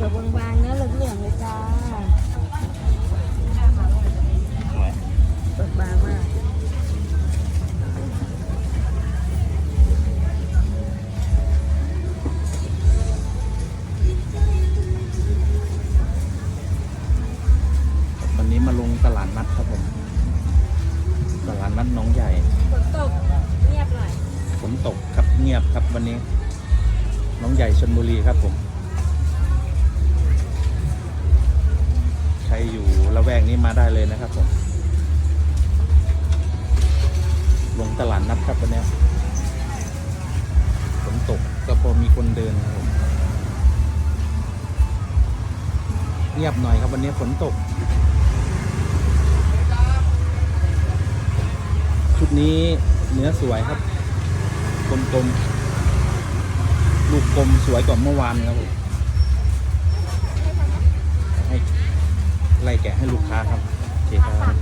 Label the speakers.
Speaker 1: เปิดบางๆเนื้อเหลืองๆเลยจ้าเปิดบางมาก
Speaker 2: วันนี้มาลงตลาดนัดครับผม ตลาดนัดน้องใหญ่
Speaker 1: ฝนตกเงียบหน่อย
Speaker 2: ฝนตกครับเงียบครับวันนี้ น้องใหญ่ชนบุรีครับผม วกนี้มาได้เลยนะครับผมลงตลาดนัดครับวันนี้ฝนตกก็พอมีคนเดินครับผมเงียบหน่อยครับวันนี้ฝนตก ชุดนี้เนื้อสวยครับกลมๆลูกกลมสวยกว่าเมื่อวานครับผม ให้ ไล่แกะให้ลูกค้าครับโอเคครับ